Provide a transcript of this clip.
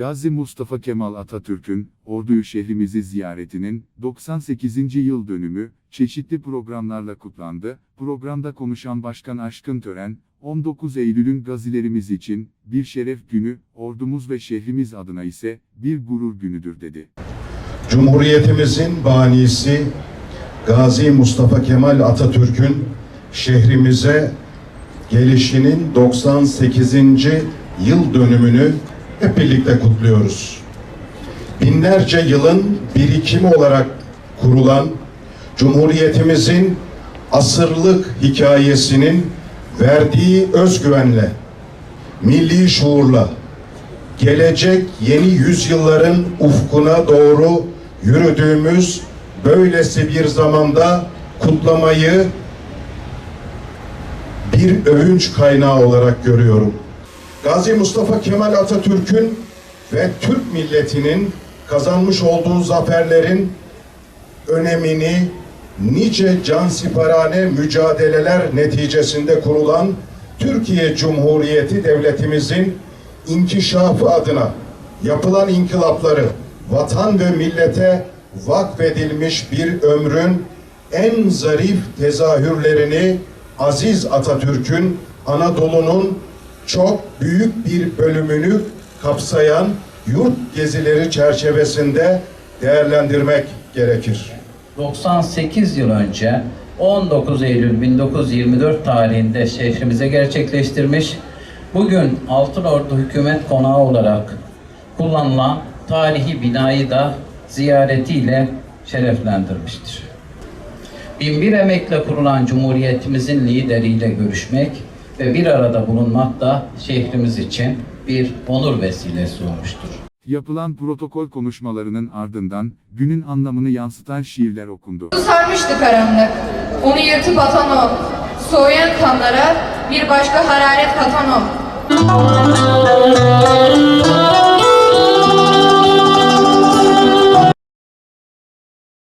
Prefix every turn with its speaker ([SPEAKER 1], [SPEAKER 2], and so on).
[SPEAKER 1] Gazi Mustafa Kemal Atatürk'ün, Orduyu şehrimizi ziyaretinin 98. yıl dönümü, çeşitli programlarla kutlandı. Programda konuşan Başkan Aşkın Tören, 19 Eylül'ün gazilerimiz için bir şeref günü, ordumuz ve şehrimiz adına ise bir gurur günüdür dedi.
[SPEAKER 2] Cumhuriyetimizin banisi Gazi Mustafa Kemal Atatürk'ün şehrimize gelişinin 98. yıl dönümünü hep birlikte kutluyoruz. Binlerce yılın birikimi olarak kurulan Cumhuriyetimizin asırlık hikayesinin verdiği özgüvenle, milli şuurla, gelecek yeni yüzyılların ufkuna doğru yürüdüğümüz böylesi bir zamanda kutlamayı bir övünç kaynağı olarak görüyorum. Gazi Mustafa Kemal Atatürk'ün ve Türk milletinin kazanmış olduğu zaferlerin önemini nice cansiperane mücadeleler neticesinde kurulan Türkiye Cumhuriyeti Devletimizin inkişafı adına yapılan inkılapları vatan ve millete vakfedilmiş bir ömrün en zarif tezahürlerini Aziz Atatürk'ün Anadolu'nun çok büyük bir bölümünü kapsayan yurt gezileri çerçevesinde değerlendirmek gerekir.
[SPEAKER 3] 98 yıl önce 19 Eylül 1924 tarihinde şehrimize gerçekleştirmiş. Bugün Altınordu Hükümet Konağı olarak kullanılan tarihi binayı da ziyaretiyle şereflendirmiştir. Binbir emekle kurulan Cumhuriyetimizin lideriyle görüşmek bir arada bulunmak da şehrimiz için bir onur vesilesi olmuştur.
[SPEAKER 1] Yapılan protokol konuşmalarının ardından günün anlamını yansıtan şiirler okundu.
[SPEAKER 4] Sarmıştı karanlık, onu yırtıp atan o. Soğuyan kanlara bir başka hararet katan o.